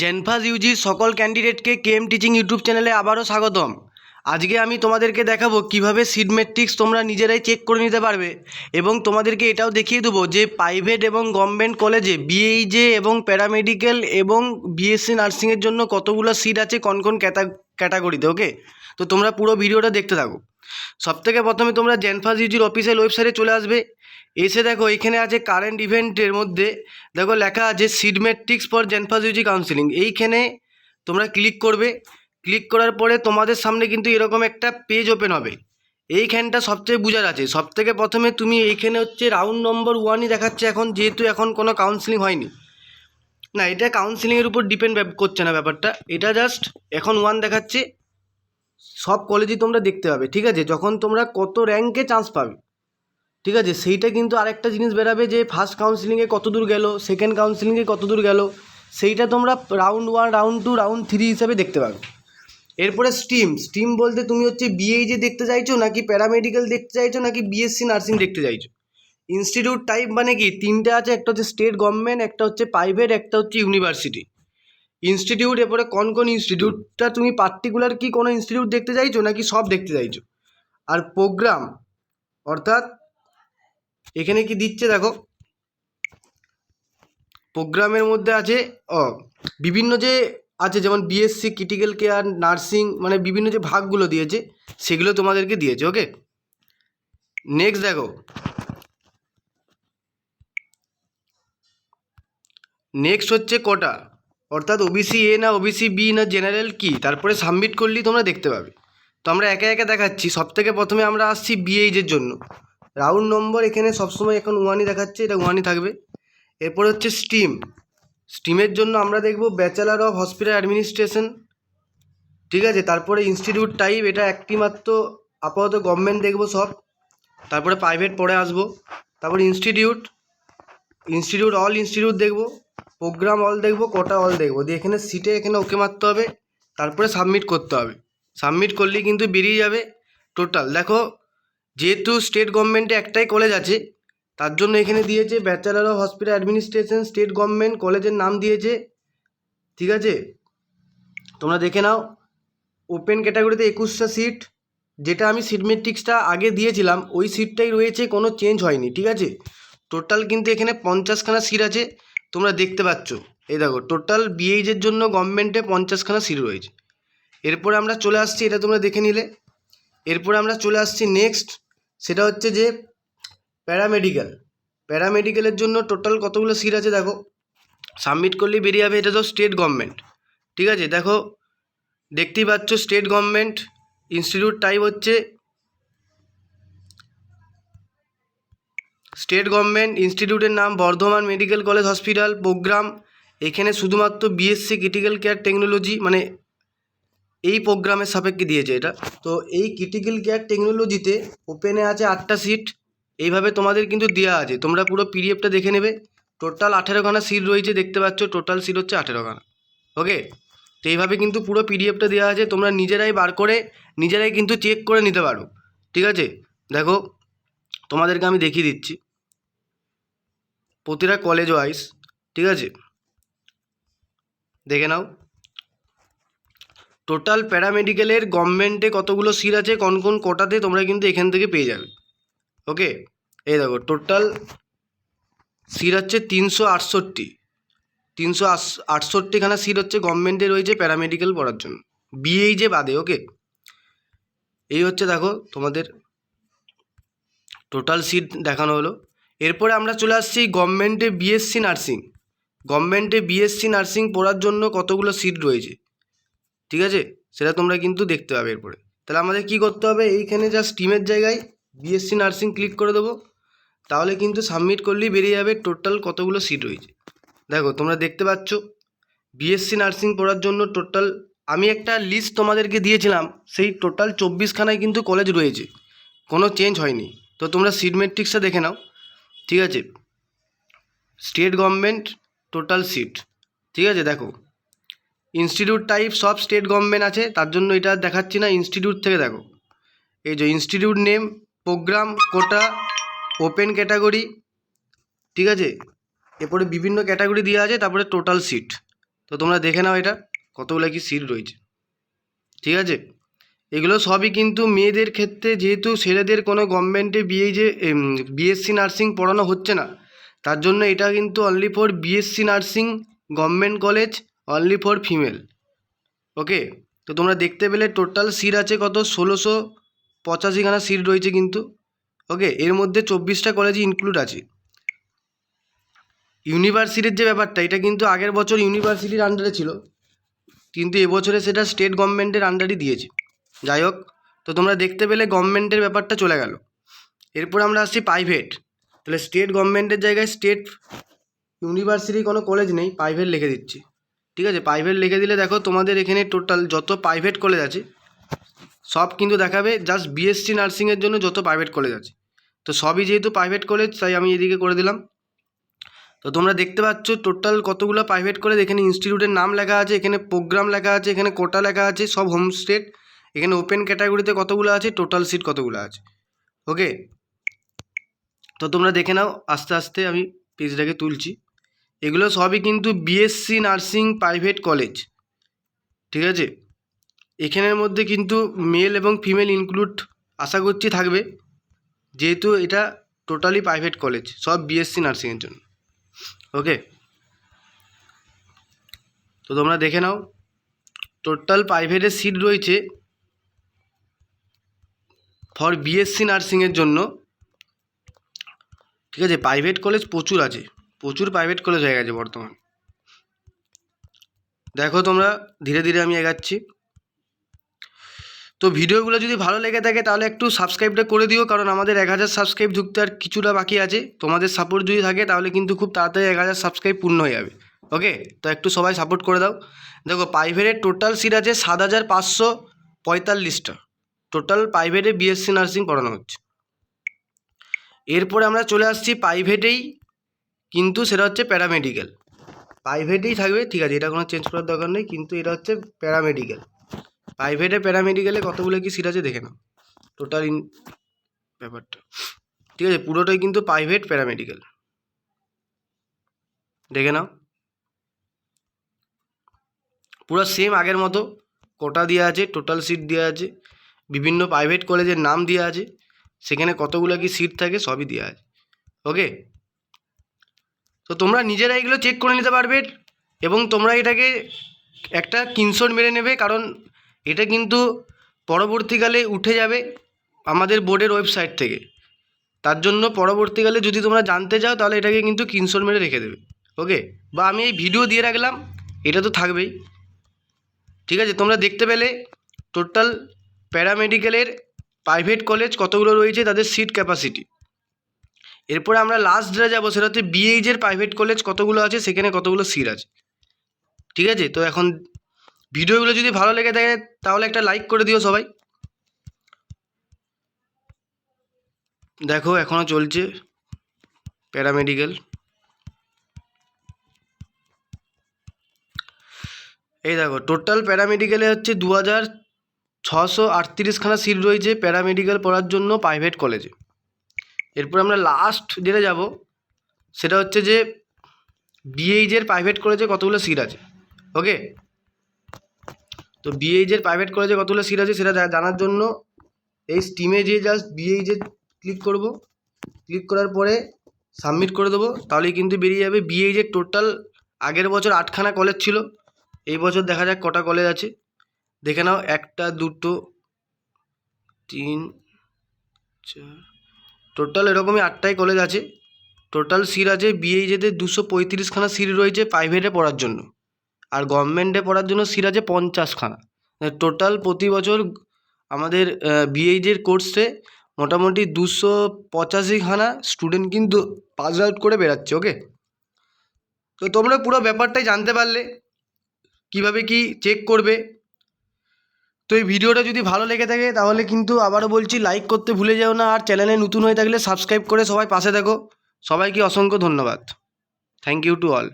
জেনফাস ইউজির সকল ক্যান্ডিডেটকে KM teaching YouTube চ্যানেলে আবারও স্বাগতম। আজকে আমি তোমাদেরকে দেখাবো কীভাবে সিড মেট্রিক্স তোমরা নিজেরাই চেক করে নিতে পারবে এবং তোমাদেরকে এটাও দেখিয়ে দেবো যে প্রাইভেট এবং গভর্নমেন্ট কলেজে বিএইজে এবং প্যারামেডিক্যাল এবং বিএসসি নার্সিংয়ের জন্য কতগুলো সিট আছে কোন কোন ক্যাটা, ক্যাটাগরিতে, ওকে? তো তোমরা পুরো ভিডিওটা দেখতে থাকো। সবথেকে প্রথমে তোমরা জেনফাস ইউজির অফিসিয়াল ওয়েবসাইটে চলে আসবে। এসে দেখো, এখানে আছে কারেন্ট ইভেন্টের মধ্যে দেখো লেখা আছে সিড মেট্রিক্স ফর জেনফাস ইউজি কাউন্সিলিং এইখানে তোমরা ক্লিক করবে। ক্লিক করার পরে তোমাদের সামনে কিন্তু এরকম একটা পেজ ওপেন হবে। এইখানটা সবচেয়ে বুঝার আছে। সব থেকে প্রথমে তুমি এইখানে হচ্ছে রাউন্ড নম্বর ওয়ানই দেখাচ্ছে এখন, যেহেতু এখন কোনো কাউন্সিলিং হয়নি। না, এটা কাউন্সিলিংয়ের উপর ডিপেন্ড করছে না ব্যাপারটা। এটা জাস্ট এখন ওয়ান দেখাচ্ছে। সব কলেজই তোমরা দেখতে পাবে, ঠিক আছে? যখন তোমরা কত র্যাঙ্কে চান্স পাবে। ঠিক আছে, সেইটা কিন্তু আরেকটা জিনিস বেরাবে যে ফার্স্ট কাউন্সিলিংয়ে কত দূর গেলো সেকেন্ড কাউন্সিলিংয়ে কত দূর গেলো, সেইটা তোমরা round one round two round three হিসাবে দেখতে পাবে। এরপরে স্ট্রিম স্ট্রিম বলতে তুমি হচ্ছে বিএইচে দেখতে চাইছো নাকি প্যারামেডিক্যাল দেখতে চাইছো নাকি বিএসসি নার্সিং দেখতে চাইছো? ইনস্টিটিউট টাইপ মানে কি? তিনটে আছে, একটা হচ্ছে স্টেট গভর্নমেন্ট একটা হচ্ছে প্রাইভেট একটা হচ্ছে ইউনিভার্সিটি ইনস্টিটিউট এরপরে কোন কোন ইনস্টিটিউটটা তুমি পার্টিকুলার কি কোনো ইনস্টিটিউট দেখতে চাইছো নাকি সব দেখতে চাইছো? আর প্রোগ্রাম অর্থাৎ এখানে কি দিচ্ছে দেখো? প্রোগ্রামের মধ্যে আছে, ও, বিভিন্ন যে আছে, যেমন বিএসসি ক্রিটিক্যাল কেয়ার নার্সিং মানে বিভিন্ন যে ভাগগুলো দিয়েছে, সেগুলো তোমাদেরকে দিয়েছে ওকে নেক্সট দেখো। নেক্সট হচ্ছে কোটা? অর্থাৎ ওবিসি এ না ওবিসি বি না জেনারেল কি? তারপরে সাবমিট করলেই তোমরা দেখতে পাবে। তো আমরা একে একে দেখাচ্ছি। সব থেকে প্রথমে আমরা আসছি বিএইচের জন্য। রাউন্ড নম্বর এখানে সবসময় এখন ওয়ানই দেখাচ্ছে, এটা ওয়ানই থাকবে। এরপর হচ্ছে স্টিম। স্টিমের জন্য আমরা দেখব ব্যাচেলার অফ হসপিটাল অ্যাডমিনিস্ট্রেশন ঠিক আছে? তারপরে ইনস্টিটিউট টাইপ এটা একটি মাত্র আপাতত গভর্নমেন্ট দেখব সব। তারপরে প্রাইভেট পরে আসব। তারপরে ইনস্টিটিউট ইনস্টিটিউট অল ইনস্টিটিউট দেখব। প্রোগ্রাম অল দেখব কোটা অল দেখব। দিয়ে এখানে সিটে এখানে ওকে মারতে হবে। তারপরে সাবমিট করতে হবে। সাবমিট করলেই কিন্তু বেরিয়ে যাবে টোটাল দেখো যেহেতু স্টেট গভর্নমেন্টে একটাই কলেজ আছে, তার জন্য এখানে দিয়েছে bachelor of hospital administration state government কলেজের নাম দিয়েছে। ঠিক আছে? তোমরা দেখে নাও। ওপেন ক্যাটাগরিতে একুশটা সিট যেটা আমি সিট মেট্রিক্সটা আগে দিয়েছিলাম, ওই সিটটাই রয়েছে, কোনো চেঞ্জ হয়নি, ঠিক আছে? টোটাল কিন্তু এখানে পঞ্চাশখানা সিট আছে, তোমরা দেখতে পাচ্ছ। এই দেখো টোটাল বিএইচের জন্য গভর্নমেন্টে পঞ্চাশখানা সিট রয়েছে। এরপরে আমরা চলে আসছি, এটা তোমরা দেখে নিলে। এরপরে আমরা চলে আসছি নেক্সট সেটা হচ্ছে যে প্যারামেডিক্যাল প্যারামেডিক্যালের জন্য টোটাল কতগুলো সিট আছে দেখো? সাবমিট করলেই বেরিয়ে যাবে, এটা তো স্টেট গভর্নমেন্ট ঠিক আছে? দেখো, দেখতেই পাচ্ছ স্টেট গভর্নমেন্ট ইনস্টিটিউট টাইপ হচ্ছে স্টেট গভর্নমেন্ট ইনস্টিটিউটের নাম Bardhaman medical college hospital program এখানে শুধুমাত্র বিএসসি ক্রিটিক্যাল কেয়ার টেকনোলজি মানে এই প্রোগ্রামের সাপেক্ষে দিয়েছে এটা। তো এই ক্রিটিক্যাল কেয়ার টেকনোলজিতে ওপেনে আছে আটটা সিট এইভাবে তোমাদের কিন্তু দেওয়া আছে। তোমরা পুরো পিডিএফটা দেখে নেবে। টোটাল আঠেরোখানা সিট রয়েছে, দেখতে পাচ্ছ? টোটাল সিট হচ্ছে আঠেরোখানা। ওকে তো এইভাবে কিন্তু পুরো পিডিএফটা দেওয়া আছে। তোমরা নিজেরাই বার করে, নিজেরাই কিন্তু চেক করে নিতে পারো। ঠিক আছে? দেখো, তোমাদেরকে আমি দেখিয়ে দিচ্ছি। প্রতিটা কলেজ ওয়াইজ ঠিক আছে? দেখে নাও। টোটাল প্যারামেডিক্যালের গভর্নমেন্টে কতগুলো সিট আছে, কোন কোন কোটাতে তোমরা কিন্তু এখান থেকে পেয়ে যাবে। ওকে এই দেখো টোটাল সিট হচ্ছে তিনশো আটষট্টি। তিনশো আটষট্টিখানা সিট হচ্ছে গভর্নমেন্টে রয়েছে প্যারামেডিক্যাল পড়ার জন্য। বিএইচে বাদে ওকে এই হচ্ছে দেখো তোমাদের টোটাল সিট দেখানো হলো। এরপরে আমরা চলে আসছি গভর্নমেন্টে বিএসসি নার্সিং গভর্নমেন্টে বিএসসি নার্সিং পড়ার জন্য কতগুলো সিট রয়েছে? ঠিক আছে? সেটা তোমরা কিন্তু দেখতে পাবে এরপরে। তাহলে আমাদের কি করতে হবে? এইখানে যা স্টিমের জায়গায় বিএসসি নার্সিং ক্লিক করে দেবো। তাহলে কিন্তু সাবমিট করলেই বেরিয়ে যাবে টোটাল কতগুলো সিট রয়েছে। দেখো, তোমরা দেখতে পাচ্ছ বিএসসি নার্সিং পড়ার জন্য টোটাল আমি একটা লিস্ট তোমাদেরকে দিয়েছিলাম, সেই টোটাল চব্বিশখানায় কিন্তু কলেজ রয়েছে। কোনো চেঞ্জ হয়নি। তো তোমরা সিট মেট্রিক্সটা দেখে নাও। ঠিক আছে? স্টেট গভর্নমেন্ট টোটাল সিট ঠিক আছে? দেখো ইনস্টিটিউট টাইপ সব স্টেট গভর্নমেন্ট আছে, তার জন্য এটা দেখাচ্ছি না ইনস্টিটিউট থেকে দেখো। এই যে institute name program quota open category ঠিক আছে? এরপরে বিভিন্ন ক্যাটাগরি দেওয়া আছে, তারপরে টোটাল সিট তো তোমরা দেখে নাও এটা, কতগুলো কি সিট রয়েছে। ঠিক আছে? এগুলো সবই কিন্তু মেয়েদের ক্ষেত্রে যেহেতু ছেলেদের কোনো গভর্নমেন্টে বিয়ে যে বিএসসি নার্সিং পড়ানো হচ্ছে না, তার জন্য এটা কিন্তু only for BSc nursing government college only for female okay তো তোমরা দেখতে পেলে টোটাল সিট আছে কত? ষোলোশো পঁচাশিখানা সিট রয়েছে কিন্তু ওকে এর মধ্যে চব্বিশটা কলেজ ইনক্লুড আছে। ইউনিভার্সিটির যে ব্যাপারটা, এটা কিন্তু আগের বছর ইউনিভার্সিটির আন্ডারে ছিল, কিন্তু এবছরে সেটা স্টেট গভর্নমেন্টের আন্ডারই দিয়েছে। যাই হোক, তো তোমরা দেখতে পেলে গভর্নমেন্টের ব্যাপারটা চলে গেল। এরপর আমরা আসছি প্রাইভেট তাহলে স্টেট গভর্নমেন্টের জায়গায় স্টেট ইউনিভার্সিটি কোনো কলেজ নেই প্রাইভেট লিখে দিচ্ছি। ঠিক আছে প্রাইভেট লিখে দিলে দেখো তোমাদের এখানে টোটাল যত প্রাইভেট কলেজ আছে, সব কিন্তু দেখাবে জাস্ট বিএসসি নার্সিংয়ের জন্য যত প্রাইভেট কলেজ আছে। তো সবই যেহেতু প্রাইভেট কলেজ তাই আমি এদিকে করে দিলাম। তো তোমরা দেখতে পাচ্ছ টোটাল কতগুলো প্রাইভেট কলেজ এখানে ইনস্টিটিউটের নাম লেখা আছে, এখানে প্রোগ্রাম লেখা আছে, এখানে কোটা লেখা আছে, সব হোম স্টেট এখানে ওপেন ক্যাটাগরিতে কতগুলো আছে টোটাল সিট কতগুলো আছে। ওকে তো তোমরা দেখে নাও, আস্তে আস্তে আমি পেজটাকে তুলছি। এগুলো সবই কিন্তু বিএসসি নার্সিং প্রাইভেট কলেজ ঠিক আছে? এখানের মধ্যে কিন্তু মেল এবং ফিমেল ইনক্লুড আশা করছি থাকবে, যেহেতু এটা টোটালি প্রাইভেট কলেজ সব বিএসসি নার্সিংয়ের জন্য ওকে তো তোমরা দেখে নাও টোটাল প্রাইভেটের সিট রয়েছে ফর বিএসসি নার্সিংয়ের জন্য, ঠিক আছে? প্রাইভেট কলেজ প্রচুর আছে। প্রচুর প্রাইভেট কলেজ হয়ে গেছে বর্তমান। দেখো তোমরা, ধীরে ধীরে আমি এগাচ্ছি। তো ভিডিওগুলো যদি ভালো লেগে থাকে, তাহলে একটু সাবস্ক্রাইবটা করে দিও, কারণ আমাদের এক হাজার সাবস্ক্রাইব ঢুকতে আর কিছুটা বাকি আছে। তোমাদের সাপোর্ট যদি থাকে, তাহলে কিন্তু খুব তাড়াতাড়ি এক হাজার সাবস্ক্রাইব পূর্ণ হয়ে যাবে। ওকে তো একটু সবাই সাপোর্ট করে দাও। দেখো প্রাইভেটের টোটাল সিট আছে সাত হাজার পাঁচশো পঁয়তাল্লিশটা। টোটাল প্রাইভেটে বিএসসি নার্সিং পড়ানো হচ্ছে। এরপরে আমরা চলে আসছি প্রাইভেটেই কিন্তু সেটা হচ্ছে প্যারামেডিক্যাল প্রাইভেটেই থাকবে, ঠিক আছে, এটা কোনো চেঞ্জ করার দরকার নেই, কিন্তু এটা হচ্ছে প্যারামেডিক্যাল প্রাইভেটে প্যারামেডিক্যালে কতগুলো কি সিট আছে দেখে নাও। টোটাল ইন ব্যাপারটা। ঠিক আছে, পুরোটাই কিন্তু প্রাইভেট প্যারামেডিক্যাল দেখে নাও। পুরো সেম আগের মতো, কোটা দেওয়া আছে টোটাল সিট দেওয়া আছে, বিভিন্ন প্রাইভেট কলেজের নাম দেওয়া আছে, সেখানে কতগুলো কি সিট থাকে সবই দেওয়া আছে। ওকে তো তোমরা নিজেরা এগুলো চেক করে নিতে পারবে এবং তোমরা এটাকে একটা কিনশট মেরে নেবে কারণ এটা কিন্তু পরবর্তীকালে উঠে যাবে আমাদের বোর্ডের ওয়েবসাইট থেকে। তার জন্য পরবর্তীকালে যদি তোমরা জানতে চাও তাহলে এটাকে কিন্তু কিনশট মেরে রেখে দেবে। ওকে বা আমি এই ভিডিও দিয়ে রাখলাম, এটা তো থাকবেই। ঠিক আছে? তোমরা দেখতে পেলে টোটাল প্যারামেডিক্যালের প্রাইভেট কলেজ কতগুলো রয়েছে, তাদের সিট ক্যাপাসিটি এরপরে আমরা লাস্ট যেটা যাব সেটা হচ্ছে বিএইচের প্রাইভেট কলেজ কতগুলো আছে, সেখানে কতগুলো সিট আছে। ঠিক আছে? তো এখন ভিডিওগুলো যদি ভালো লেগে থাকে, তাহলে একটা লাইক করে দিও সবাই। দেখো এখনও চলছে প্যারামেডিক্যাল এই দেখো টোটাল প্যারামেডিক্যালে হচ্ছে দু হাজার ছশো আটত্রিশখানা সিট রয়েছে প্যারামেডিক্যাল পড়ার জন্য প্রাইভেট কলেজে এরপর আমরা লাস্ট যেটা যাব, সেটা হচ্ছে যে বিএইচের প্রাইভেট কলেজে কতগুলো সিট আছে? ওকে তো বিএইচের প্রাইভেট কলেজে কতগুলো সিট আছে সেটা জানার জন্য এই স্টিমে যে জাস্ট বিএইচে ক্লিক করব ক্লিক করার পরে সাবমিট করে দেবো, তাহলেই কিন্তু বেরিয়ে যাবে বিএইচের টোটাল আগের বছর আটখানা কলেজ ছিল, এই বছর দেখা যাক কটা কলেজ আছে। দেখে নাও, একটা, দুটো, তিন, চার টোটাল এরকমই আটটাই কলেজ আছে। টোটাল সিট আছে বিএইচেতে দুশো পঁয়ত্রিশখানা সিট রয়েছে প্রাইভেটে পড়ার জন্য। আর গভর্নমেন্টে পড়ার জন্য সিট আছে পঞ্চাশখানা। টোটাল প্রতি বছর আমাদের বিএইচের কোর্সে মোটামুটি দুশো পঁচাশিখানা স্টুডেন্ট কিন্তু পাস আউট করে বেরাচ্ছে ওকে তো তোমরা পুরো ব্যাপারটাই জানতে পারলে। কীভাবে কি চেক করবে? তো এই ভিডিওটা যদি ভালো লেগে থাকে, তাহলে কিন্তু আবারও বলছি লাইক করতে ভুলে যেও না, আর চ্যানেলে নতুন হয়ে থাকলে সাবস্ক্রাইব করে সবাই পাশে থাকো। সবাইকে অসংখ্য ধন্যবাদ। Thank you to all